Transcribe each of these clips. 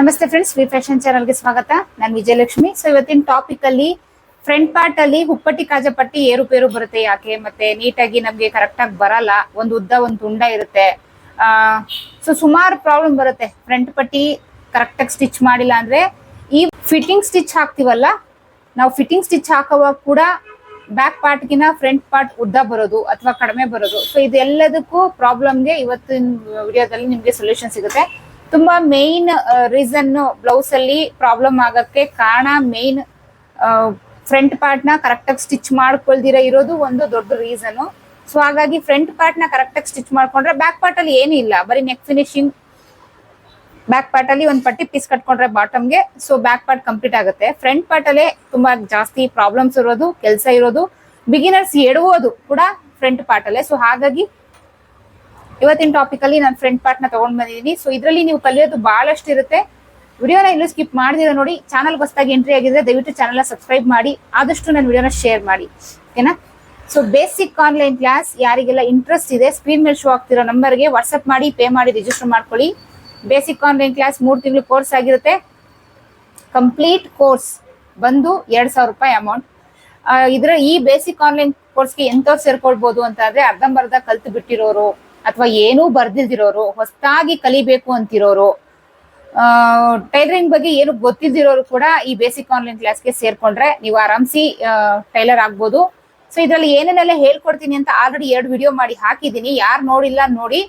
ನಮಸ್ತೆ friends V fashion ಚಾನಲ್ಗೆ ಸ್ವಾಗತ. ನಾನು ವಿಜಯಲಕ್ಷ್ಮಿ. ಸೊ ಇವತ್ತಿನ ಟಾಪಿಕ್ ಅಲ್ಲಿ ಫ್ರಂಟ್ ಪಾರ್ಟ್ ಅಲ್ಲಿ ಹುಪ್ಪಟ್ಟಿ, ಕಾಜಪಟ್ಟಿ ಏರುಪೇರು ಬರುತ್ತೆ ಯಾಕೆ? ಮತ್ತೆ ನೀಟಾಗಿ ನಮ್ಗೆ ಕರೆಕ್ಟ್ ಆಗಿ ಬರಲ್ಲ. ಒಂದು ಉದ್ದ, ಒಂದು ತುಂಡ ಇರುತ್ತೆ. ಆ ಸೊ ಸುಮಾರು ಪ್ರಾಬ್ಲಮ್ ಬರುತ್ತೆ. ಫ್ರಂಟ್ ಪಟ್ಟಿ ಕರೆಕ್ಟ್ ಆಗಿ ಸ್ಟಿಚ್ ಮಾಡಿಲ್ಲ ಅಂದ್ರೆ ಈ ಫಿಟ್ಟಿಂಗ್ ಸ್ಟಿಚ್ ಹಾಕ್ತಿವಲ್ಲ, ನಾವು ಫಿಟ್ಟಿಂಗ್ ಸ್ಟಿಚ್ ಹಾಕುವಾಗ ಕೂಡ ಬ್ಯಾಕ್ ಪಾರ್ಟ್ಗಿನ ಫ್ರಂಟ್ ಪಾರ್ಟ್ ಉದ್ದ ಬರೋದು ಅಥವಾ ಕಡಿಮೆ ಬರೋದು. ಸೊ ಇದೆಲ್ಲದಕ್ಕೂ ಪ್ರಾಬ್ಲಮ್ಗೆ ಇವತ್ತಿನ ವಿಡಿಯೋದಲ್ಲಿ ನಿಮ್ಗೆ ಸೊಲ್ಯೂಷನ್ ಸಿಗುತ್ತೆ. ತುಂಬಾ ಮೇನ್ ರೀಸನ್ ಬ್ಲೌಸ್ ಅಲ್ಲಿ ಪ್ರಾಬ್ಲಮ್ ಆಗಕ್ಕೆ ಕಾರಣ ಮೇನ್ ಫ್ರಂಟ್ ಪಾರ್ಟ್ನ ಕರೆಕ್ಟ್ ಆಗಿ ಸ್ಟಿಚ್ ಮಾಡ್ಕೊಳ್ದಿರ ಇರೋದು ಒಂದು ದೊಡ್ಡ ರೀಸನ್ ಸೊ ಹಾಗಾಗಿ ಫ್ರಂಟ್ ಪಾರ್ಟ್ನ ಕರೆಕ್ಟ್ ಆಗಿ ಸ್ಟಿಚ್ ಮಾಡ್ಕೊಂಡ್ರೆ ಬ್ಯಾಕ್ ಪಾರ್ಟ್ ಅಲ್ಲಿ ಏನೂ ಇಲ್ಲ. ಬರೀ ನೆಕ್ ಫಿನಿಶಿಂಗ್ ಬ್ಯಾಕ್ ಪಾರ್ಟ್ ಅಲ್ಲಿ ಒಂದ್ ಪಟ್ಟಿ ಪೀಸ್ ಕಟ್ಕೊಂಡ್ರೆ ಬಾಟಮ್ಗೆ ಸೊ ಬ್ಯಾಕ್ ಪಾರ್ಟ್ ಕಂಪ್ಲೀಟ್ ಆಗುತ್ತೆ. ಫ್ರಂಟ್ ಪಾರ್ಟ್ ಅಲ್ಲೇ ತುಂಬಾ ಜಾಸ್ತಿ ಪ್ರಾಬ್ಲಮ್ಸ್ ಇರೋದು, ಕೆಲಸ ಇರೋದು. ಬಿಗಿನರ್ಸ್ ಎಡುವುದು ಕೂಡ ಫ್ರಂಟ್ ಪಾರ್ಟ್ ಅಲ್ಲೇ. ಸೊ ಹಾಗಾಗಿ ಇವತ್ತಿನ ಟಾಪಿಕ್ ಅಲ್ಲಿ ನಾನು ಫ್ರಂಟ್ ಪಾರ್ಟ್ನ ತಗೊಂಡ್ ಬಂದಿದ್ದೀನಿ ಸೊ ಇದರಲ್ಲಿ ನೀವು ಕಲಿಯೋದು ಬಹಳಷ್ಟು ಇರುತ್ತೆ. ವಿಡಿಯೋನ ಇಲ್ಲೂ ಸ್ಕಿಪ್ ಮಾಡಿದಿರ ನೋಡಿ ಚಾನಲ್ ಹೊಸದಾಗಿ ಎಂಟ್ರಿ ಆಗಿದ್ರೆ ದಯವಿಟ್ಟು ಚಾನಲ್ನ ಸಬ್ಸ್ಕ್ರೈಬ್ ಮಾಡಿ, ಆದಷ್ಟು ನನ್ನ ವಿಡಿಯೋನ ಶೇರ್ ಮಾಡಿ. ಓಕೆನಾ ಸೊ ಬೇಸಿಕ್ ಆನ್ಲೈನ್ ಕ್ಲಾಸ್ ಯಾರಿಗೆಲ್ಲ ಇಂಟ್ರೆಸ್ಟ್ ಇದೆ ಸ್ಕ್ರೀನ್ ಮೇಲೆ ಶೋ ಆಗ್ತಿರೋ ನಂಬರ್ಗೆ ವಾಟ್ಸಪ್ ಮಾಡಿ ಪೇ ಮಾಡಿ ರಿಜಿಸ್ಟರ್ ಮಾಡ್ಕೊಳ್ಳಿ. ಬೇಸಿಕ್ ಆನ್ಲೈನ್ ಕ್ಲಾಸ್ ಮೂರು ತಿಂಗಳು ಕೋರ್ಸ್ ಆಗಿರುತ್ತೆ. ಕಂಪ್ಲೀಟ್ ಕೋರ್ಸ್ ಬಂದು ಎರಡ್ ಸಾವಿರ ರೂಪಾಯಿ ಅಮೌಂಟ್ ಇದರ ಈ ಬೇಸಿಕ್ ಆನ್ಲೈನ್ ಕೋರ್ಸ್ಗೆ ಎಂತವ್ರು ಸೇರ್ಕೊಳ್ಬಹುದು ಅಂತ ಅಂದ್ರೆ ಅರ್ಧಂಬರ್ಧ ಕಲ್ತು ಬಿಟ್ಟಿರೋರು. ಅಥವಾ ಏನೂ ಬರ್ದಿದ್ದಿರೋರು ಹೊಸದಾಗಿ ಕಲಿಬೇಕು ಅಂತಿರೋರು ಟೈಲರಿಂಗ್ ಬಗ್ಗೆ ಏನು ಗೊತ್ತಿದ್ದಿರೋರು ಕೂಡ ಈ ಬೇಸಿಕ್ ಆನ್ಲೈನ್ ಕ್ಲಾಸ್ಗೆ ಸೇರ್ಕೊಂಡ್ರೆ ನೀವು ಆರಾಮ್ಸಿ ಟೈಲರ್ ಆಗ್ಬೋದು. ಸೊ ಇದರಲ್ಲಿ ಏನೇನೆಲ್ಲ ಹೇಳ್ಕೊಡ್ತೀನಿ ಅಂತ ಆಲ್ರೆಡಿ ಎರಡು ವಿಡಿಯೋ ಮಾಡಿ ಹಾಕಿದ್ದೀನಿ. ಯಾರು ನೋಡಿಲ್ಲ ನೋಡಿ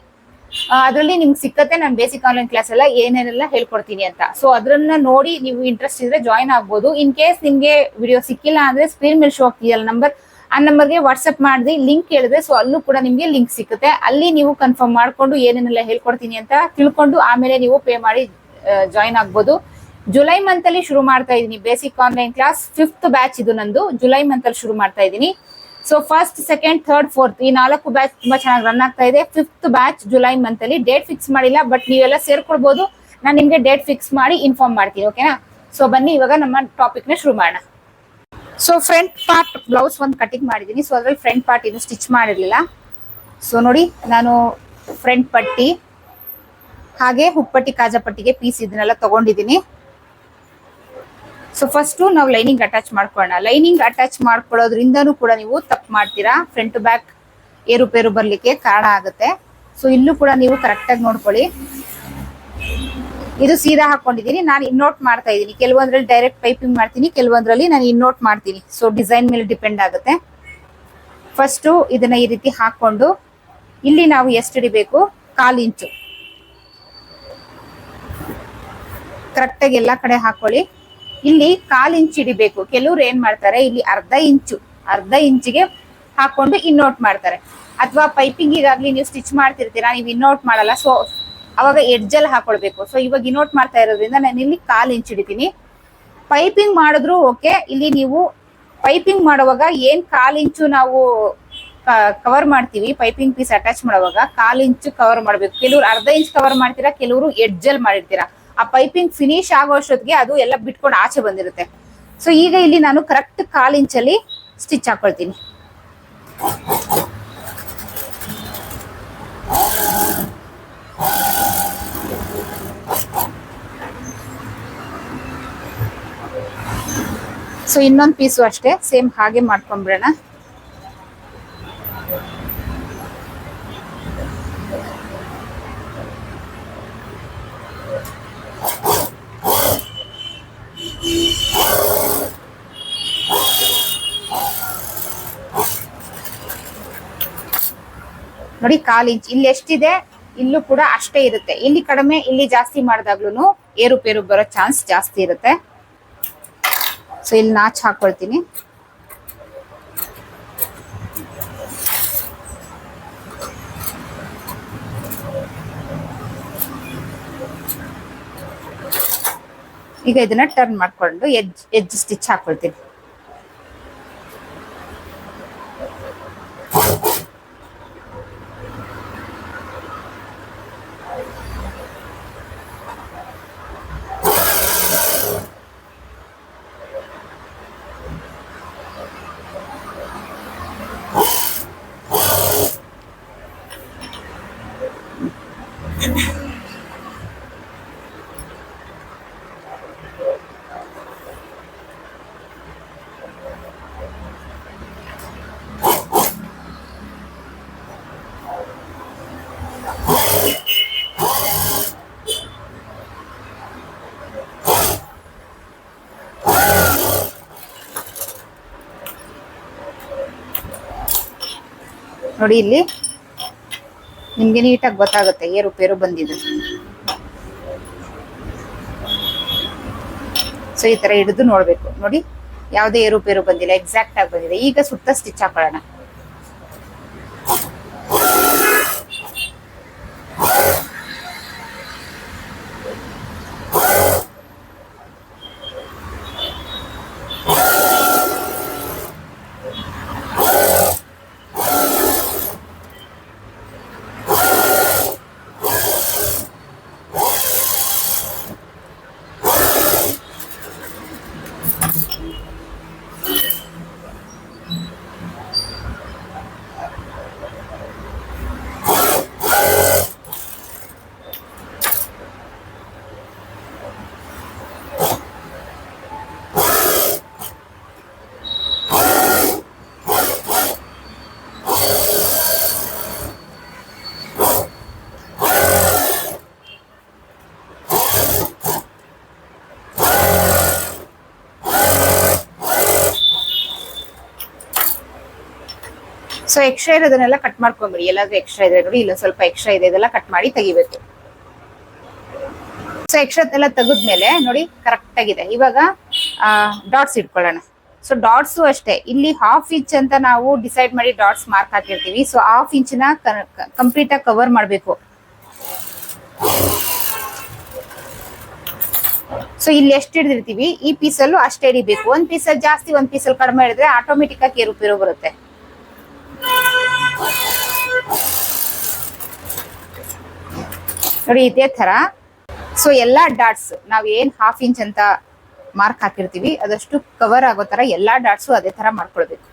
ಅದರಲ್ಲಿ ನಿಮ್ಗೆ ಸಿಕ್ಕತ್ತೆ ನಾನು ಬೇಸಿಕ್ ಆನ್ಲೈನ್ ಕ್ಲಾಸ್ ಎಲ್ಲ ಏನೇನೆಲ್ಲ ಹೇಳ್ಕೊಡ್ತೀನಿ ಅಂತ. ಸೊ ಅದನ್ನ ನೋಡಿ ನೀವು ಇಂಟ್ರೆಸ್ಟ್ ಇದ್ರೆ ಜಾಯಿನ್ ಆಗ್ಬೋದು. ಇನ್ ಕೇಸ್ ನಿಮಗೆ ವಿಡಿಯೋ ಸಿಕ್ಕಿಲ್ಲ ಅಂದ್ರೆ ಸ್ಕ್ರೀನ್ ಮೇಲೆ ಶೋ ಆಗ್ತಿದೆಯಲ್ಲ ನಂಬರ್ ಆ ನಂಬರ್ಗೆ ವಾಟ್ಸ್ಆಪ್ ಮಾಡಿ ಲಿಂಕ್ ಹೇಳಿದ್ರೆ ಸೊ ಅಲ್ಲೂ ಕೂಡ ನಿಮಗೆ ಲಿಂಕ್ ಸಿಗುತ್ತೆ. ಅಲ್ಲಿ ನೀವು ಕನ್ಫರ್ಮ್ ಮಾಡಿಕೊಂಡು ಏನೇನೆಲ್ಲ ಹೇಳ್ಕೊಡ್ತೀನಿ ಅಂತ ತಿಳ್ಕೊಂಡು ಆಮೇಲೆ ನೀವು ಪೇ ಮಾಡಿ ಜಾಯಿನ್ ಆಗ್ಬೋದು. ಜುಲೈ ಮಂತ್ ಅಲ್ಲಿ ಶುರು ಮಾಡ್ತಾ ಇದ್ದೀನಿ. Basic online class fifth batch ಇದು ನಂದು. ಜುಲೈ ಮಂತ್ ಅಲ್ಲಿ ಶುರು ಮಾಡ್ತಾ ಇದ್ದೀನಿ. So first second third fourth ಈ ನಾಲ್ಕು ಬ್ಯಾಚ್ ತುಂಬಾ ಚೆನ್ನಾಗಿ ರನ್ ಆಗ್ತಾ ಇದೆ. ಫಿಫ್ತ್ ಬ್ಯಾಚ್ ಜುಲೈ ಮಂತ್ ಅಲ್ಲಿ ಡೇಟ್ ಫಿಕ್ಸ್ ಮಾಡಿಲ್ಲ ಬಟ್ ನೀವೆಲ್ಲ ಸೇರ್ಕೊಳ್ಬಹುದು ನಾನು ನಿಮ್ಗೆ ಡೇಟ್ ಫಿಕ್ಸ್ ಮಾಡಿ ಇನ್ಫಾರ್ಮ್ ಮಾಡ್ತೀನಿ ಓಕೆನಾ ಸೊ ಬನ್ನಿ, ಇವಾಗ ನಮ್ಮ ಟಾಪಿಕ್ನ ಶುರು ಮಾಡೋಣ. ಸೊ ಫ್ರಂಟ್ ಪಾರ್ಟ್ ಬ್ಲೌಸ್ ಒಂದು ಕಟಿಂಗ್ ಮಾಡಿದ್ದೀನಿ ಸೊ ಅದರಲ್ಲಿ ಫ್ರಂಟ್ ಪಾರ್ಟ್ ಇದು ಸ್ಟಿಚ್ ಮಾಡಿರಲಿಲ್ಲ. ಸೊ ನೋಡಿ, ನಾನು ಫ್ರಂಟ್ ಪಟ್ಟಿ, ಹಾಗೆ ಹುಪ್ಪಟ್ಟಿ ಕಾಜಪಟ್ಟಿಗೆ ಪೀಸ್ ಇದನ್ನೆಲ್ಲ ತಗೊಂಡಿದ್ದೀನಿ ಸೊ ಫಸ್ಟು ನಾವು ಲೈನಿಂಗ್ ಅಟ್ಯಾಚ್ ಮಾಡ್ಕೊಳ್ಳೋಣ. ಲೈನಿಂಗ್ ಅಟ್ಯಾಚ್ ಮಾಡ್ಕೊಳ್ಳೋದ್ರಿಂದನೂ ಕೂಡ ನೀವು ತಪ್ಪು ಮಾಡ್ತೀರಾ. ಫ್ರಂಟ್ ಬ್ಯಾಕ್ ಏರುಪೇರು ಬರಲಿಕ್ಕೆ ಕಾರಣ ಆಗುತ್ತೆ. ಸೊ ಇಲ್ಲೂ ಕೂಡ ನೀವು ಕರೆಕ್ಟಾಗಿ ನೋಡ್ಕೊಳ್ಳಿ. ಇದು ಸೀದಾ ಹಾಕೊಂಡಿದ್ದೀನಿ ನಾನು ಇನ್ನೋಟ್ ಮಾಡ್ತಾ ಇದ್ದೀನಿ ಕೆಲವೊಂದ್ರಲ್ಲಿ ಡೈರೆಕ್ಟ್ ಪೈಪಿಂಗ್ ಮಾಡ್ತೀನಿ, ಕೆಲವೊಂದ್ರಲ್ಲಿ ನಾನು ಇನ್ನೋಟ್ ಮಾಡ್ತೀನಿ. ಸೊ ಡಿಸೈನ್ ಮೇಲೆ ಡಿಪೆಂಡ್ ಆಗುತ್ತೆ. ಫಸ್ಟು ಇದನ್ನ ಈ ರೀತಿ ಹಾಕೊಂಡು ಇಲ್ಲಿ ನಾವು ಎಷ್ಟು ಹಿಡಿಬೇಕು? ಕಾಲು ಇಂಚು. ಕರೆಕ್ಟಾಗಿ ಎಲ್ಲ ಕಡೆ ಹಾಕೊಳ್ಳಿ. ಇಲ್ಲಿ ಕಾಲು ಇಂಚು ಹಿಡಿಬೇಕು. ಕೆಲವ್ರು ಏನ್ ಮಾಡ್ತಾರೆ? ಇಲ್ಲಿ ಅರ್ಧ ಇಂಚು, ಅರ್ಧ ಇಂಚಿಗೆ ಹಾಕೊಂಡು ಇನ್ನೋಟ್ ಮಾಡ್ತಾರೆ. ಅಥವಾ ಪೈಪಿಂಗಿಗಾಗ್ಲಿ ನೀವು ಸ್ಟಿಚ್ ಮಾಡ್ತಿರ್ತೀರಾ? ನೀವು ಇನ್ನೋಟ್ ಮಾಡಲ್ಲ. ಸೊ ಅವಾಗ ಎಡ್ಜಲ್ಲಿ ಹಾಕೊಳ್ಬೇಕು. ಸೊ ಇವಾಗ ಇನೋಟ್ ಮಾಡ್ತಾ ಇರೋದ್ರಿಂದ ನಾನು ಇಲ್ಲಿ ಕಾಲ್ ಇಂಚ್ ಹಿಡಿತೀನಿ ಪೈಪಿಂಗ್ ಮಾಡಿದ್ರು ಓಕೆ ಇಲ್ಲಿ ನೀವು ಪೈಪಿಂಗ್ ಮಾಡುವಾಗ ಏನ್ ಕಾಲ್ ಇಂಚು ನಾವು ಕವರ್ ಮಾಡ್ತೀವಿ ಪೈಪಿಂಗ್ ಪೀಸ್ ಅಟ್ಯಾಚ್ ಮಾಡುವಾಗ ಕಾಲ್ ಇಂಚು ಕವರ್ ಮಾಡ್ಬೇಕು. ಕೆಲವ್ರು ಅರ್ಧ ಇಂಚ್ ಕವರ್ ಮಾಡ್ತೀರಾ, ಕೆಲವರು ಎಡ್ಜಲ್ ಮಾಡಿರ್ತೀರಾ. ಆ ಪೈಪಿಂಗ್ ಫಿನಿಶ್ ಆಗೋ ಅಷ್ಟೊತ್ತಿಗೆ ಅದು ಎಲ್ಲ ಬಿಟ್ಕೊಂಡು ಆಚೆ ಬಂದಿರುತ್ತೆ. ಸೊ ಈಗ ಇಲ್ಲಿ ನಾನು ಕರೆಕ್ಟ್ ಕಾಲ್ ಇಂಚಲ್ಲಿ ಸ್ಟಿಚ್ ಹಾಕೊಳ್ತೀನಿ. ಸೊ ಇನ್ನೊಂದು ಪೀಸು ಅಷ್ಟೇ ಸೇಮ್ ಹಾಗೆ ಮಾಡ್ಕೊಂಡ್ಬಿಡೋಣ. ನೋಡಿ, ಕಾಲ್ ಇಂಚ್. ಇಲ್ಲಿ ಎಷ್ಟಿದೆ? ಇಲ್ಲೂ ಕೂಡ ಅಷ್ಟೇ ಇರುತ್ತೆ. ಇಲ್ಲಿ ಕಡಿಮೆ, ಇಲ್ಲಿ ಜಾಸ್ತಿ ಮಾಡಿದಾಗ್ಲೂ ಏರುಪೇರು ಬರೋ ಚಾನ್ಸ್ ಜಾಸ್ತಿ ಇರುತ್ತೆ. ಸೊ ಇಲ್ಲಿ ನಾಚ್ ಹಾಕೊಳ್ತೀನಿ. ಈಗ ಇದನ್ನ ಟರ್ನ್ ಮಾಡ್ಕೊಂಡು ಎಜ್ ಎಜ್ ಸ್ಟಿಚ್ ಹಾಕೊಳ್ತೀನಿ. ನೋಡಿ ಇಲ್ಲಿ. ನಿಮ್ಗೆ ನೀಟಾಗಿ ಗೊತ್ತಾಗುತ್ತೆ ಏರುಪೇರು ಬಂದಿದೆ ಸೊ ಈ ತರ ಹಿಡಿದು ನೋಡ್ಬೇಕು. ನೋಡಿ, ಯಾವುದೇ ಏರುಪೇರು ಬಂದಿಲ್ಲ ಎಕ್ಸಾಕ್ಟ್ ಆಗಿ ಬಂದಿದೆ. ಈಗ ಸುತ್ತ ಸ್ಟಿಚ್ ಹಾಕೊಳ್ಳೋಣ. ಸೊ ಎಕ್ಸ್ಟ್ರಾ ಇರೋದನ್ನೆಲ್ಲ ಕಟ್ ಮಾಡ್ಕೊಂಬಿಡಿ. ಎಲ್ಲಾದ್ರೂ ಎಕ್ಸ್ಟ್ರಾ ಇದೆ ನೋಡಿ ಇಲ್ಲ ಸ್ವಲ್ಪ ಎಕ್ಸ್ಟ್ರಾ ಇದೆ, ಇದೆಲ್ಲ ಕಟ್ ಮಾಡಿ ತೆಗಿಬೇಕು. ಸೊ ಎಕ್ಸ್ಟ್ರಾ ಎಲ್ಲ ತೆಗೆದ್ಮೇಲೆ ನೋಡಿ ಕರೆಕ್ಟ್ ಆಗಿದೆ. ಇವಾಗ ಡಾಟ್ಸ್ ಇಟ್ಕೊಳ್ಳೋಣ. ಸೊ ಡಾಟ್ಸು ಅಷ್ಟೇ. ಇಲ್ಲಿ ಹಾಫ್ ಇಂಚ್ ಅಂತ ನಾವು ಡಿಸೈಡ್ ಮಾಡಿ ಡಾಟ್ಸ್ ಮಾರ್ಕ್ ಹಾಕಿರ್ತೀವಿ. ಸೊ ಹಾಫ್ ಇಂಚ್ನ ಕಂಪ್ಲೀಟ್ ಆಗಿ ಕವರ್ ಮಾಡಬೇಕು. ಸೊ ಇಲ್ಲಿ ಎಷ್ಟು ಹಿಡಿದಿರ್ತೀವಿ? ಈ ಪೀಸಲ್ಲೂ ಅಷ್ಟೇ ಹಿಡಿಬೇಕು. ಒಂದು ಪೀಸಲ್ಲಿ ಜಾಸ್ತಿ, ಒಂದು ಪೀಸಲ್ಲಿ ಕಡಿಮೆ ಹಿಡಿದ್ರೆ ಆಟೋಮೆಟಿಕ್ ಆಗಿ ಏರುಪೇರು ಬರುತ್ತೆ. ನೋಡಿ ಇದೇ ತರ ಸೊ ಎಲ್ಲಾ ಡಾಟ್ಸ್, ನಾವ್ ಏನ್ ಹಾಫ್ ಇಂಚ್ ಅಂತ ಮಾರ್ಕ್ ಹಾಕಿರ್ತೀವಿ, ಅದಷ್ಟು ಕವರ್ ಆಗೋ ತರ ಎಲ್ಲಾ ಡಾಟ್ಸು ಅದೇ ತರ ಮಾಡ್ಕೊಳ್ಬೇಕು.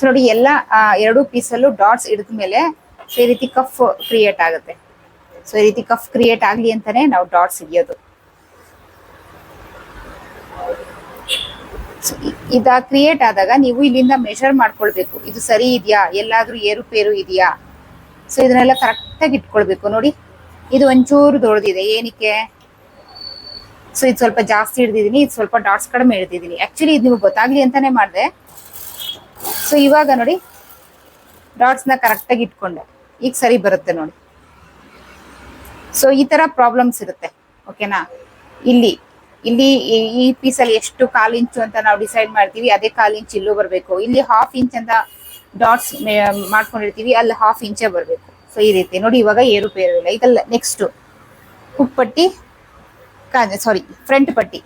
ಸೊ ನೋಡಿ ಎಲ್ಲ ಎರಡು ಪೀಸಲ್ಲೂ ಡಾಟ್ಸ್ ಹಿಡಿದ ಮೇಲೆ ಸೊ ಈ ರೀತಿ ಕಫ್ ಕ್ರಿಯೇಟ್ ಆಗುತ್ತೆ. ಸೊ ಈ ರೀತಿ ಕಫ್ ಕ್ರಿಯೇಟ್ ಆಗ್ಲಿ ಅಂತಾನೆ ನಾವು ಡಾಟ್ಸ್ ಹಿಡಿಯೋದು. ಇದ ಕ್ರಿಯೇಟ್ ಆದಾಗ ನೀವು ಇಲ್ಲಿಂದ ಮೆಷರ್ ಮಾಡ್ಕೊಳ್ಬೇಕು. ಇದು ಸರಿ ಇದೆಯಾ? ಎಲ್ಲಾದ್ರೂ ಏರುಪೇರು ಇದೆಯಾ? ಸೊ ಇದನ್ನೆಲ್ಲ ಕರೆಕ್ಟಾಗಿ ಇಟ್ಕೊಳ್ಬೇಕು. ನೋಡಿ, ಇದು ಒಂಚೂರು ದೊಡ್ದಿದೆ ಏನಕ್ಕೆ? ಸೊ ಇದು ಸ್ವಲ್ಪ ಜಾಸ್ತಿ ಹಿಡ್ದಿದ್ದೀನಿ. ಇದು ಸ್ವಲ್ಪ ಡಾಟ್ಸ್ ಕಡಿಮೆ ಹಿಡ್ದಿದ್ದೀನಿ. ಆಕ್ಚುಲಿ ಇದು ನಿಮ್ಗೆ ಗೊತ್ತಾಗ್ಲಿ ಅಂತಾನೆ ಮಾಡಿದೆ. ಸೊ ಇವಾಗ ನೋಡಿ ಡಾಟ್ಸ್ನ ಕರೆಕ್ಟ್ ಆಗಿ ಇಟ್ಕೊಂಡೆ. ಈಗ ಸರಿ ಬರುತ್ತೆ ನೋಡಿ. ಸೊ ಈ ತರ ಪ್ರಾಬ್ಲಮ್ಸ್ ಇರುತ್ತೆ. ಓಕೆನಾ ಇಲ್ಲಿ ಇಲ್ಲಿ ಈ- ಪೀಸಲ್ಲಿ ಎಷ್ಟು ಕಾಲ್ ಇಂಚು ಅಂತ ನಾವು ಡಿಸೈಡ್ ಮಾಡ್ತೀವಿ, ಅದೇ ಕಾಲ್ ಇಂಚ್ ಇಲ್ಲೂ ಬರಬೇಕು. ಇಲ್ಲಿ ಹಾಫ್ ಇಂಚ್ ಅಂತ ಡಾಟ್ಸ್ ಮಾಡ್ಕೊಂಡಿರ್ತೀವಿ, ಅಲ್ಲಿ ಹಾಫ್ ಇಂಚೇ ಬರಬೇಕು. ಸೊ ಈ ರೀತಿ. ನೋಡಿ, ಇವಾಗ ಏರುಪೇರು ಇಲ್ಲ. ಇದಲ್ಲ ನೆಕ್ಸ್ಟ್ ಹುಪ್ಪಟ್ಟಿ ಸಾರಿ ಫ್ರಂಟ್ ಪಟ್ಟಿ.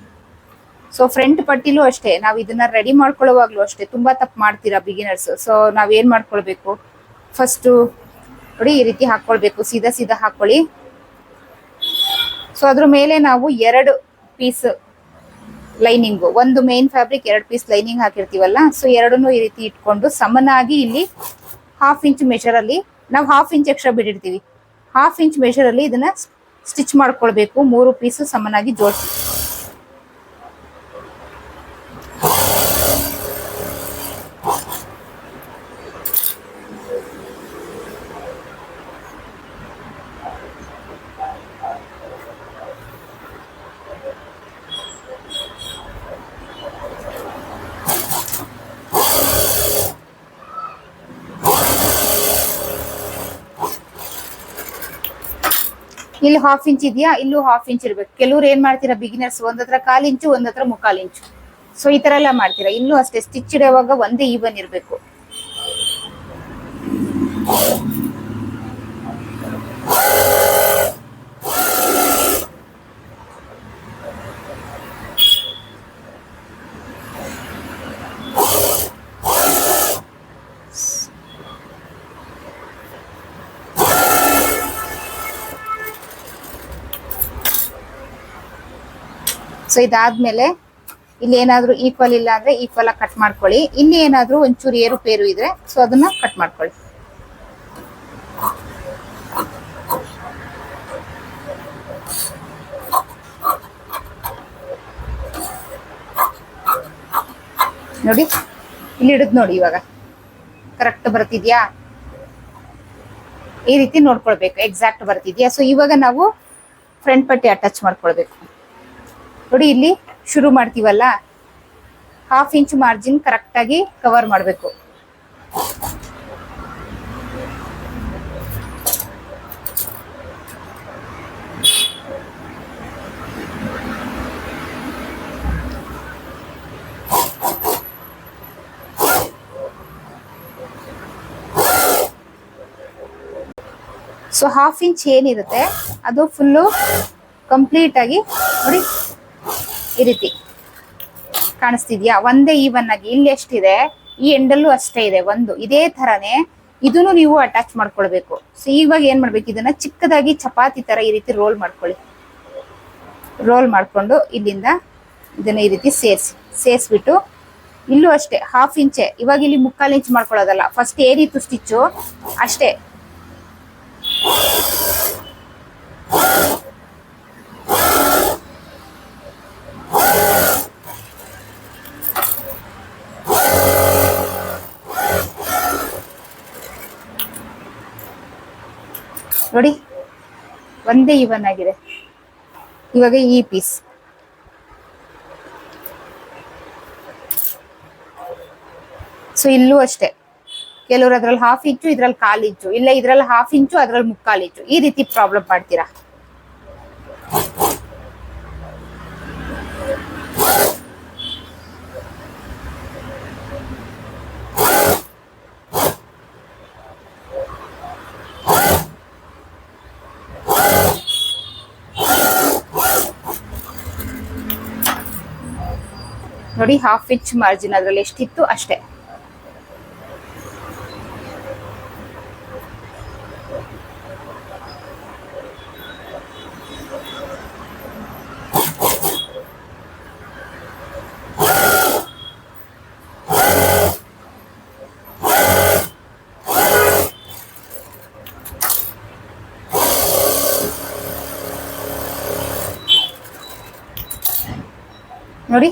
ಸೊ ಫ್ರಂಟ್ ಪಟ್ಟಿಲೂ ಅಷ್ಟೇ, ನಾವು ಇದನ್ನ ರೆಡಿ ಮಾಡ್ಕೊಳ್ಳೋವಾಗ್ಲೂ ಅಷ್ಟೇ, ತುಂಬಾ ತಪ್ಪು ಮಾಡ್ತೀರಾ ಬಿಗಿನರ್ಸ್ ಸೊ ನಾವ್ ಏನ್ ಮಾಡ್ಕೊಳ್ಬೇಕು? ಫಸ್ಟ್ ನೋಡಿ, ಈ ರೀತಿ ಹಾಕೊಳ್ಬೇಕು, ಸೀದಾ ಸೀದಾ ಹಾಕೊಳ್ಳಿ. ಸೊ ಅದ್ರ ಮೇಲೆ ನಾವು ಎರಡು ಪೀಸ್ ಲೈನಿಂಗು ಒಂದು ಮೇನ್ ಫ್ಯಾಬ್ರಿಕ್ ಎರಡು ಪೀಸ್ ಲೈನಿಂಗ್ ಹಾಕಿರ್ತೀವಲ್ಲ ಸೊ ಎರಡನ್ನೂ ಈ ರೀತಿ ಇಟ್ಕೊಂಡು ಸಮನಾಗಿ ಇಲ್ಲಿ ಹಾಫ್ ಇಂಚ್ ಮೆಷರ್ ಅಲ್ಲಿ, ನಾವು ಹಾಫ್ ಇಂಚ್ ಎಕ್ಸ್ಟ್ರಾ ಬಿಟ್ಟಿರ್ತೀವಿ. ಹಾಫ್ ಇಂಚ್ ಮೆಷರ್ ಅಲ್ಲಿ ಇದನ್ನ ಸ್ಟಿಚ್ ಮಾಡ್ಕೊಳ್ಬೇಕು, ಮೂರು ಪೀಸು ಸಮನಾಗಿ ಜೋಡಿಸಿ. ಇಲ್ಲಿ ಹಾಫ್ ಇಂಚ್ ಇದೆಯಾ? ಇಲ್ಲೂ ಹಾಫ್ ಇಂಚ್ ಇರ್ಬೇಕು. ಕೆಲವ್ರು ಏನ್ ಮಾಡ್ತೀರಾ? ಬಿಗಿನರ್ಸ್ ಒಂದತ್ರ ಕಾಲ್ ಇಂಚು ಒಂದತ್ರ ಮುಕ್ಕಾಲ್ ಇಂಚು ಸೊ ಈ ತರ ಎಲ್ಲ ಮಾಡ್ತೀರಾ? ಇಲ್ಲೂ ಅಷ್ಟೇ ಸ್ಟಿಚ್ ಇಡುವಾಗ ಒಂದೇ ಈವನ್ ಇರ್ಬೇಕು. ಸೊ ಇದಾದ್ಮೇಲೆ ಇಲ್ಲಿ ಏನಾದ್ರೂ ಈಕ್ವಲ್ ಇಲ್ಲ ಅಂದ್ರೆ ಈಕ್ವಲ್ ಆಗಿ ಕಟ್ ಮಾಡ್ಕೊಳ್ಳಿ. ಇಲ್ಲಿ ಏನಾದ್ರೂ ಒಂಚೂರು ಏರುಪೇರು ಇದ್ರೆ ಸೊ ಅದನ್ನ ಕಟ್ ಮಾಡ್ಕೊಳ್ಳಿ. ನೋಡಿ, ಇಲ್ಲಿ ಹಿಡಿದ್ ನೋಡಿ ಇವಾಗ. ಕರೆಕ್ಟ್ ಬರ್ತಿದ್ಯಾ? ಈ ರೀತಿ ನೋಡ್ಕೊಳ್ಬೇಕು ಎಕ್ಸಾಕ್ಟ್ ಬರ್ತಿದ್ಯಾ? ಸೊ ಇವಾಗ ನಾವು ಫ್ರಂಟ್ ಪಟ್ಟಿ ಅಟ್ಯಾಚ್ ಮಾಡ್ಕೊಳ್ಬೇಕು. ನೋಡಿ ಇಲ್ಲಿ ಶುರು ಮಾಡ್ತೀವಲ್ಲ? ಹಾಫ್ ಇಂಚ್ ಮಾರ್ಜಿನ್ ಕರೆಕ್ಟ್ ಆಗಿ ಕವರ್ ಮಾಡಬೇಕು. ಸೊ ಹಾಫ್ ಇಂಚ್ ಏನಿರುತ್ತೆ, ಅದು ಫುಲ್ಲು ಕಂಪ್ಲೀಟ್ ಆಗಿ ನೋಡಿ ಈ ರೀತಿ ಕಾಣಿಸ್ತಿದ್ಯಾ? ಒಂದೇ ಈವನ್ ಆಗಿ. ಇಲ್ಲಿ ಎಷ್ಟಿದೆ? ಈ ಎಂಡಲ್ಲೂ ಅಷ್ಟೇ ಇದೆ, ಒಂದು. ಇದೇ ತರನೇ ಇದನ್ನು ನೀವು ಅಟ್ಯಾಚ್ ಮಾಡ್ಕೊಳ್ಬೇಕು. ಸೊ ಇವಾಗ ಏನ್ ಮಾಡ್ಬೇಕು? ಇದನ್ನ ಚಿಕ್ಕದಾಗಿ ಚಪಾತಿ ತರ ಈ ರೀತಿ ರೋಲ್ ಮಾಡ್ಕೊಳ್ಳಿ. ರೋಲ್ ಮಾಡ್ಕೊಂಡು ಇಲ್ಲಿಂದ ಇದನ್ನ ಈ ರೀತಿ ಸೇರಿಸಿ. ಸೇರಿಸ್ಬಿಟ್ಟು ಇಲ್ಲೂ ಅಷ್ಟೇ ಹಾಫ್ ಇಂಚೆ ಇವಾಗ ಇಲ್ಲಿ ಮುಕ್ಕಾಲು ಇಂಚ್ ಮಾಡ್ಕೊಳ್ಳೋದಲ್ಲ. ಫಸ್ಟ್ ಏರಿತ್ತು ಸ್ಟಿಚ್ಚು ಅಷ್ಟೇ. ನೋಡಿ, ಒಂದೇ ಇವನ್ ಆಗಿದೆ. ಇವಾಗ ಈ ಪೀಸ್ ಸೊ ಇಲ್ಲೂ ಅಷ್ಟೇ. ಕೆಲವರು ಅದ್ರಲ್ಲಿ ಹಾಫ್ ಇಂಚು ಇದ್ರಲ್ಲಿ ಕಾಲ್ ಇಂಚು ಇಲ್ಲ ಇದ್ರಲ್ಲಿ ಹಾಫ್ ಇಂಚು ಅದ್ರಲ್ಲಿ ಮುಕ್ಕಾಲ್ ಇಂಚು ಈ ರೀತಿ ಪ್ರಾಬ್ಲಮ್ ಮಾಡ್ತೀರಾ? ನೋಡಿ ಹಾಫ್ ಇಂಚ್ ಮಾರ್ಜಿನ್ ಅದರಲ್ಲಿ ಎಷ್ಟಿತ್ತು? ಅಷ್ಟೇ. ನೋಡಿ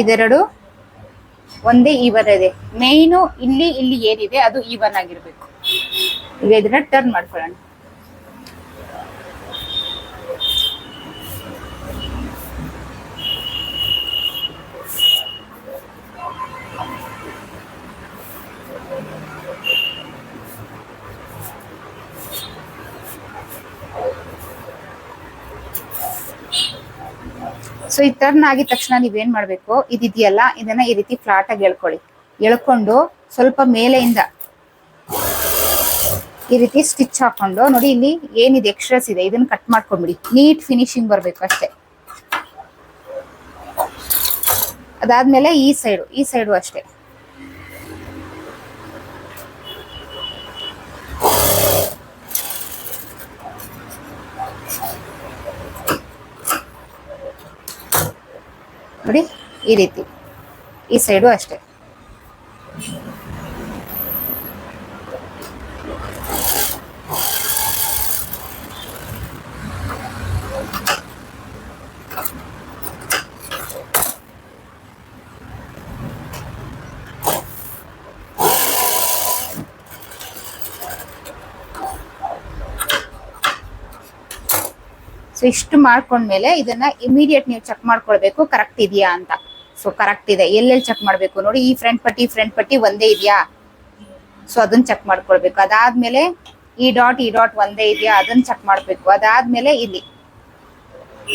ಇದೆರಡು ಒಂದೇ ಈವನ್ ಇದೆ. ಮೇಯ್ನು ಇಲ್ಲಿ ಇಲ್ಲಿ ಏನಿದೆ, ಅದು ಈವನ್ ಆಗಿರ್ಬೇಕು. ಈಗ ಇದನ್ನ ಟರ್ನ್ ಮಾಡ್ಕೊಳ್ಳೋಣ. ಸೊ ಈ ಟರ್ನ್ ಆಗಿದ ತಕ್ಷಣ ನೀವೇನ್ ಮಾಡ್ಬೇಕು? ಇದಿದೆಯಲ್ಲ, ಇದನ್ನ ಈ ರೀತಿ ಫ್ಲಾಟ್ ಆಗಿ ಎಳ್ಕೊಳ್ಳಿ. ಎಳ್ಕೊಂಡು ಸ್ವಲ್ಪ ಮೇಲೆಯಿಂದ ಈ ರೀತಿ ಸ್ಟಿಚ್ ಹಾಕೊಂಡು, ನೋಡಿ ಇಲ್ಲಿ ಏನಿದೆ ಎಕ್ಸ್ಟ್ರಾಸ್ ಇದೆ, ಇದನ್ನ ಕಟ್ ಮಾಡ್ಕೊಂಡ್ಬಿಡಿ ನೀಟ್ ಫಿನಿಶಿಂಗ್ ಬರ್ಬೇಕು ಅಷ್ಟೇ. ಅದಾದ್ಮೇಲೆ ಈ ಸೈಡು ಈ ಸೈಡು ಅಷ್ಟೇ. ನೋಡಿ ಈ ರೀತಿ. ಈ ಸೈಡು ಅಷ್ಟೇ. ಇಷ್ಟು ಮಾಡ್ಕೊಂಡ್ಮೇಲೆ ಇದನ್ನ ಇಮಿಡಿಯೇಟ್ ನೀವು ಚೆಕ್ ಮಾಡ್ಕೊಳ್ಬೇಕು ಕರೆಕ್ಟ್ ಇದೆಯಾ ಅಂತ. ಸೊ ಕರೆಕ್ಟ್ ಇದೆ. ಎಲ್ಲೆಲ್ಲಿ ಚೆಕ್ ಮಾಡ್ಬೇಕು ನೋಡಿ, ಈ ಫ್ರಂಟ್ ಪಟ್ಟಿ ಫ್ರಂಟ್ ಪಟ್ಟಿ ಒಂದೇ ಇದೆಯಾ? ಸೊ ಅದನ್ನ ಚೆಕ್ ಮಾಡ್ಕೊಳ್ಬೇಕು. ಅದಾದ್ಮೇಲೆ ಈ ಡಾಟ್ ಈ ಡಾಟ್ ಒಂದೇ ಇದೆಯಾ? ಅದನ್ನ ಚೆಕ್ ಮಾಡ್ಬೇಕು. ಅದಾದ್ಮೇಲೆ ಇಲ್ಲಿ.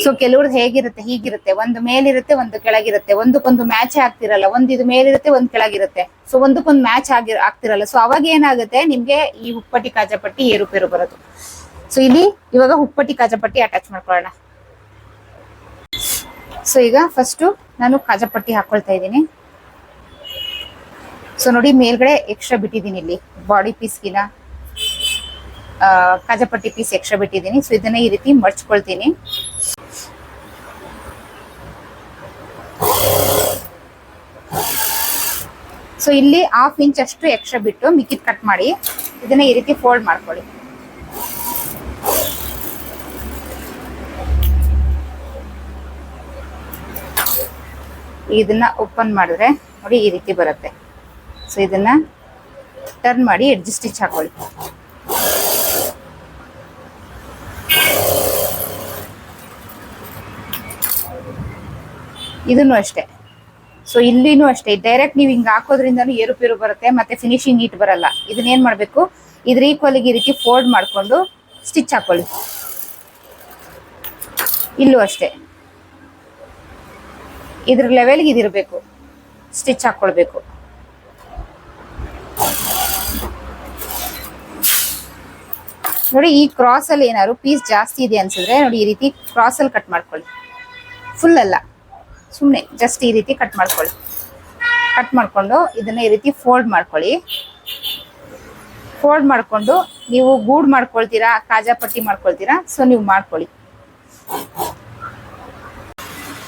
ಸೊ ಕೆಲವ್ರದ್ದು ಹೇಗಿರುತ್ತೆ? ಹೀಗಿರುತ್ತೆ. ಒಂದು ಮೇಲಿರುತ್ತೆ, ಒಂದು ಕೆಳಗಿರುತ್ತೆ. ಒಂದಕ್ಕೊಂದು ಮ್ಯಾಚ್ ಆಗ್ತಿರಲ್ಲ. ಒಂದು ಇದು ಮೇಲಿರುತ್ತೆ, ಒಂದ್ ಕೆಳಗಿರುತ್ತೆ. ಸೊ ಒಂದಕ್ಕೊಂದು ಮ್ಯಾಚ್ ಆಗಿ, ಆಗ್ತಿರಲ್ಲ. ಸೊ ಅವಾಗ ಏನಾಗುತ್ತೆ? ನಿಮ್ಗೆ ಈ ಉಪ್ಪಟ್ಟಿ ಕಾಜಪಟ್ಟಿ ಏರುಪೇರು ಬರೋದು. ಸೊ ಇಲ್ಲಿ ಇವಾಗ ಉಪ್ಪಟ್ಟಿ ಕಾಜಪಟ್ಟಿ ಅಟ್ಯಾಚ್ ಮಾಡ್ಕೊಳ್ಳೋಣ. ಸೊ ಈಗ ಫಸ್ಟು ನಾನು ಕಾಜಪಟ್ಟಿ ಹಾಕೊಳ್ತಾ ಇದ್ದೀನಿ. ಸೊ ನೋಡಿ ಮೇಲ್ಗಡೆ ಎಕ್ಸ್ಟ್ರಾ ಬಿಟ್ಟಿದ್ದೀನಿ ಇಲ್ಲಿ. ಬಾಡಿ ಪೀಸ್ ಪೀಸ್ಗಿನ ಕಾಜಪಟ್ಟಿ ಪೀಸ್ ಎಕ್ಸ್ಟ್ರಾ ಬಿಟ್ಟಿದ್ದೀನಿ. ಸೊ ಇದನ್ನ ಈ ರೀತಿ ಮರ್ಚ್ಕೊಳ್ತೀನಿ. ಸೊ ಇಲ್ಲಿ ಹಾಫ್ ಇಂಚ್ ಅಷ್ಟು ಎಕ್ಸ್ಟ್ರಾ ಬಿಟ್ಟು ಮಿಕ್ಕಿದ್ ಕಟ್ ಮಾಡಿ, ಇದನ್ನ ಈ ರೀತಿ ಫೋಲ್ಡ್ ಮಾಡ್ಕೊಳ್ಳಿ. ಇದನ್ನ ಓಪನ್ ಮಾಡಿದ್ರೆ ನೋಡಿ ಈ ರೀತಿ ಬರುತ್ತೆ. ಸೊ ಇದನ್ನ ಟರ್ನ್ ಮಾಡಿ ಎಡ್ಜ್ ಸ್ಟಿಚ್ ಹಾಕೊಳ್ಳಿ. ಇದನ್ನು ಅಷ್ಟೇ. ಸೊ ಇಲ್ಲಿನೂ ಅಷ್ಟೇ. ಡೈರೆಕ್ಟ್ ನೀವು ಹಿಂಗೆ ಹಾಕೋದ್ರಿಂದನೂ ಏರುಪೇರು ಬರುತ್ತೆ, ಮತ್ತೆ ಫಿನಿಶಿಂಗ್ ನೀಟ್ ಬರಲ್ಲ. ಇದನ್ನ ಏನ್ ಮಾಡಬೇಕು? ಇದ್ರ ಈಕ್ವಲಿಗೆ ಈ ರೀತಿ ಫೋಲ್ಡ್ ಮಾಡಿಕೊಂಡು ಸ್ಟಿಚ್ ಹಾಕೊಳ್ಳಿ. ಇಲ್ಲೂ ಅಷ್ಟೇ. ಇದ್ರ ಲೆವೆಲ್ಗೆ ಇದಿರಬೇಕು. ಸ್ಟಿಚ್ ಹಾಕ್ಕೊಳ್ಬೇಕು ನೋಡಿ, ಈ ಕ್ರಾಸ್ ಅಲ್ಲಿ ಏನಾದ್ರು ಪೀಸ್ ಜಾಸ್ತಿ ಇದೆ ಅನ್ಸಿದ್ರೆ ನೋಡಿ, ಈ ರೀತಿ ಕ್ರಾಸ್ ಅಲ್ಲಿ ಕಟ್ ಮಾಡ್ಕೊಳ್ಳಿ. ಫುಲ್ ಅಲ್ಲ. ಸುಮ್ಮನೆ ಜಸ್ಟ್ ಈ ರೀತಿ ಕಟ್ ಮಾಡ್ಕೊಳ್ಳಿ. ಕಟ್ ಮಾಡ್ಕೊಂಡು ಇದನ್ನ ಈ ರೀತಿ ಫೋಲ್ಡ್ ಮಾಡ್ಕೊಳ್ಳಿ. ಫೋಲ್ಡ್ ಮಾಡ್ಕೊಂಡು ನೀವು ಗೂಡ್ ಮಾಡ್ಕೊಳ್ತೀರಾ, ಕಾಜಾ ಪಟ್ಟಿ ಮಾಡ್ಕೊಳ್ತೀರಾ ಸೊ ನೀವು ಮಾಡ್ಕೊಳ್ಳಿ.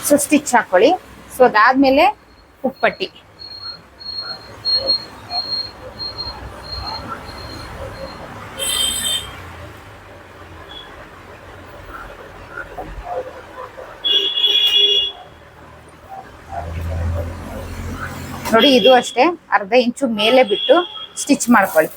ಸೊ ಸ್ಟಿಚ್ ಹಾಕೊಳ್ಳಿ. ಸೊ ಅದಾದ್ಮೇಲೆ ಉಪ್ಪಟ್ಟಿ. ನೋಡಿ ಇದು ಅಷ್ಟೇ. ಅರ್ಧ ಇಂಚು ಮೇಲೆ ಬಿಟ್ಟು ಸ್ಟಿಚ್ ಮಾಡ್ಕೊಳ್ಳಿ.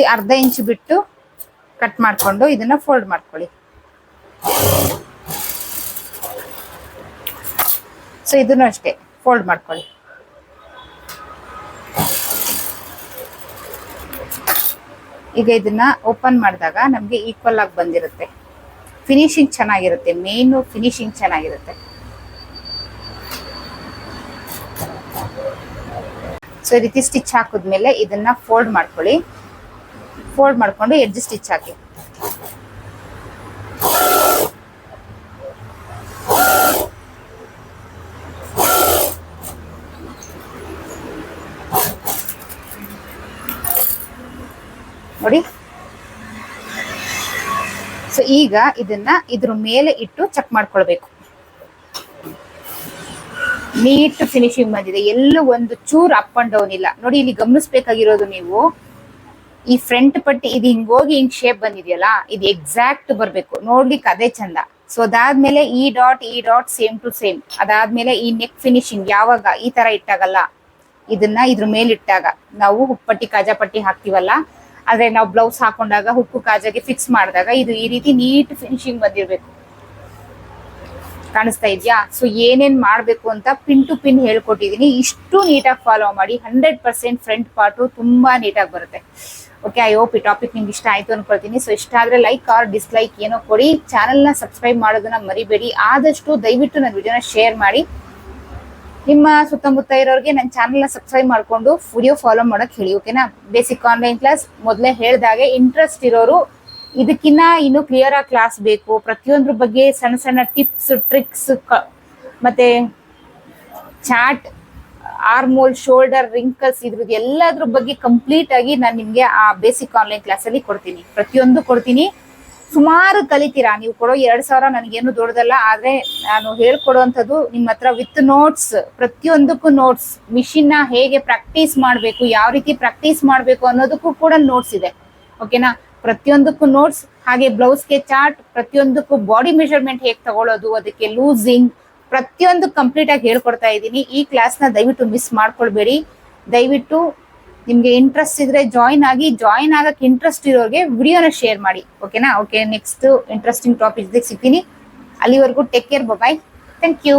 ಇಲ್ಲಿ ಅರ್ಧ ಇಂಚು ಬಿಟ್ಟು ಕಟ್ ಮಾಡ್ಕೊಂಡು ಇದನ್ನ ಫೋಲ್ಡ್ ಮಾಡ್ಕೊಳ್ಳಿ. ಸೊ ಇದನ್ನು ಅಷ್ಟೇ ಫೋಲ್ಡ್ ಮಾಡ್ಕೊಳ್ಳಿ. ಈಗ ಇದನ್ನ ಓಪನ್ ಮಾಡಿದಾಗ ನಮಗೆ ಈಕ್ವಲ್ ಆಗಿ ಬಂದಿರುತ್ತೆ. ಫಿನಿಶಿಂಗ್ ಚೆನ್ನಾಗಿರುತ್ತೆ, ಮೇನು ಫಿನಿಶಿಂಗ್ ಚೆನ್ನಾಗಿರುತ್ತೆ. ಸೊ ರೀತಿ ಸ್ಟಿಚ್ ಹಾಕಿದ್ಮೇಲೆ ಇದನ್ನ ಫೋಲ್ಡ್ ಮಾಡ್ಕೊಳ್ಳಿ. ಫೋಲ್ಡ್ ಮಾಡ್ಕೊಂಡು ಎಡ್ಜ್ ಸ್ಟಿಚ್ ಹಾಕಿ. ನೋಡಿ. ಸೊ ಈಗ ಇದನ್ನ ಇದ್ರ ಮೇಲೆ ಇಟ್ಟು ಚೆಕ್ ಮಾಡ್ಕೊಳ್ಬೇಕು. ನೀಟ್ ಫಿನಿಶಿಂಗ್ ಬಂದಿದೆ. ಎಲ್ಲೂ ಒಂದು ಚೂರ್ ಅಪ್ ಅಂಡ್ ಡೌನ್ ಇಲ್ಲ. ನೋಡಿ, ಇಲ್ಲಿ ಗಮನಿಸ್ಬೇಕಾಗಿರೋದು ನೀವು ಈ ಫ್ರಂಟ್ ಪಟ್ಟಿ, ಇದು ಹಿಂಗ್ ಹೋಗಿ ಹಿಂಗ್ ಶೇಪ್ ಬಂದಿದೆಯಲ್ಲ, ಇದು ಎಕ್ಸಾಕ್ಟ್ ಬರ್ಬೇಕು. ನೋಡ್ಲಿಕ್ಕೆ ಅದೇ ಚಂದ. ಸೊ ಅದಾದ್ಮೇಲೆ ಈ ಡಾಟ್ ಈ ಡಾಟ್ ಸೇಮ್ ಟು ಸೇಮ್ ಅದಾದ್ಮೇಲೆ ಈ ನೆಕ್ ಫಿನಿಶಿಂಗ್ ಯಾವಾಗ ಈ ತರ ಇಟ್ಟಾಗಲ್ಲ, ಇದನ್ನ ಇದ್ರ ಮೇಲೆ ಇಟ್ಟಾಗ. ನಾವು ಹುಪ್ಪಟ್ಟಿ, ಕಾಜಾ ಪಟ್ಟಿ ಹಾಕ್ತಿವಲ್ಲ, ಆದ್ರೆ ನಾವು ಬ್ಲೌಸ್ ಹಾಕೊಂಡಾಗ ಹುಕ್ಕು, ಕಾಜಾಗೆ ಫಿಕ್ಸ್ ಮಾಡಿದಾಗ ಇದು ಈ ರೀತಿ ನೀಟ್ ಫಿನಿಶಿಂಗ್ ಬಂದಿರ್ಬೇಕು. ಕಾಣಿಸ್ತಾ ಇದೆಯಾ? ಸೊ ಏನೇನ್ ಮಾಡ್ಬೇಕು ಅಂತ ಪಿನ್ ಟು ಪಿನ್ ಹೇಳ್ಕೊಟ್ಟಿದೀನಿ. ಇಷ್ಟು ನೀಟಾಗಿ ಫಾಲೋ ಮಾಡಿ ಹಂಡ್ರೆಡ್ ಪರ್ಸೆಂಟ್ ಫ್ರಂಟ್ ಪಾರ್ಟು ತುಂಬಾ ನೀಟಾಗಿ ಬರುತ್ತೆ. ಓಕೆ ಐ ಹೋಪ್ ಈ ಟಾಪಿಕ್ ನಿಮ್ಗೆ ಇಷ್ಟ ಆಯ್ತು ಅನ್ಕೊಳ್ತೀನಿ. ಸೊ ಇಷ್ಟ ಆದ್ರೆ ಲೈಕ್ ಆರ್ ಡಿಸ್ಲೈಕ್ ಏನೋ ಕೊಡಿ. ಚಾನೆಲ್ನ ಸಬ್ಸ್ಕ್ರೈಬ್ ಮಾಡೋದನ್ನ ಮರಿಬೇಡಿ. ಆದಷ್ಟು ದಯವಿಟ್ಟು ನನ್ನ ವಿಡಿಯೋನ ಶೇರ್ ಮಾಡಿ. ನಿಮ್ಮ ಸುತ್ತಮುತ್ತ ಇರೋರಿಗೆ ನನ್ನ ಚಾನಲ್ನ ಸಬ್ಸ್ಕ್ರೈಬ್ ಮಾಡ್ಕೊಂಡು ವಿಡಿಯೋ ಫಾಲೋ ಮಾಡೋಕೆ ಹೇಳಿ ಓಕೆನಾ ಬೇಸಿಕ್ ಆನ್ಲೈನ್ ಕ್ಲಾಸ್ ಮೊದಲೇ ಹೇಳಿದಾಗೆ ಇಂಟ್ರೆಸ್ಟ್ ಇರೋರು ಇದಕ್ಕಿನ್ನ ಇನ್ನು ಕ್ಲಿಯರ್ ಆಗಿ ಕ್ಲಾಸ್ ಬೇಕು. ಪ್ರತಿಯೊಂದ್ರ ಬಗ್ಗೆ ಸಣ್ಣ ಸಣ್ಣ ಟಿಪ್ಸ್ ಟ್ರಿಕ್ಸ್ ಮತ್ತೆ ಚಾಟ್ ಆರ್ಮೋಲ್ ಶೋಲ್ಡರ್ ರಿಂಕಲ್ಸ್ ಇದ್ರದ್ದು ಎಲ್ಲದ್ರ ಬಗ್ಗೆ ಕಂಪ್ಲೀಟ್ ಆಗಿ ನಾನು ನಿಮ್ಗೆ ಆ ಬೇಸಿಕ್ ಆನ್ಲೈನ್ ಕ್ಲಾಸ್ ಅಲ್ಲಿ ಕೊಡ್ತೀನಿ. ಪ್ರತಿಯೊಂದು ಕೊಡ್ತೀನಿ. ಸುಮಾರು ಕಲಿತೀರಾ? ನೀವು ಕೊಡೋ ಎರಡ್ ಸಾವಿರ ನನಗೇನು ದೊಡ್ಡದಲ್ಲ, ಆದ್ರೆ ನಾನು ಹೇಳ್ಕೊಡುವಂಥದ್ದು ನಿಮ್ಮ ಹತ್ರ ವಿತ್ ನೋಟ್ಸ್ ಪ್ರತಿಯೊಂದಕ್ಕೂ ನೋಟ್ಸ್ ಮಿಷಿನ್ನ ಹೇಗೆ ಪ್ರಾಕ್ಟೀಸ್ ಮಾಡಬೇಕು, ಯಾವ ರೀತಿ ಪ್ರಾಕ್ಟೀಸ್ ಮಾಡಬೇಕು ಅನ್ನೋದಕ್ಕೂ ಕೂಡ ನೋಟ್ಸ್ ಇದೆ. ಓಕೆನಾ ಪ್ರತಿಯೊಂದಕ್ಕೂ ನೋಟ್ಸ್ ಹಾಗೆ ಬ್ಲೌಸ್ಗೆ ಚಾರ್ಟ್ ಪ್ರತಿಯೊಂದಕ್ಕೂ ಬಾಡಿ ಮೆಷರ್ಮೆಂಟ್ ಹೇಗೆ ತಗೊಳ್ಳೋದು ಅದಕ್ಕೆ ಲೂಸಿಂಗ್ ಪ್ರತಿಯೊಂದು ಕಂಪ್ಲೀಟ್ ಆಗಿ ಹೇಳ್ಕೊಡ್ತಾ ಇದ್ದೀನಿ. ಈ ಕ್ಲಾಸ್ನ ದಯವಿಟ್ಟು ಮಿಸ್ ಮಾಡ್ಕೊಳ್ಬೇಡಿ. ದಯವಿಟ್ಟು ನಿಮ್ಗೆ ಇಂಟ್ರೆಸ್ಟ್ ಇದ್ರೆ ಜಾಯಿನ್ ಆಗಿ ಜಾಯಿನ್ ಆಗಕ್ಕೆ ಇಂಟ್ರೆಸ್ಟ್ ಇರೋರಿಗೆ ವಿಡಿಯೋನ ಶೇರ್ ಮಾಡಿ. ಓಕೆನಾ ಓಕೆ ನೆಕ್ಸ್ಟ್ ಇಂಟ್ರೆಸ್ಟಿಂಗ್ ಟಾಪಿಕ್ ಸಿಗ್ತೀನಿ. ಅಲ್ಲಿವರೆಗೂ take care bye thank you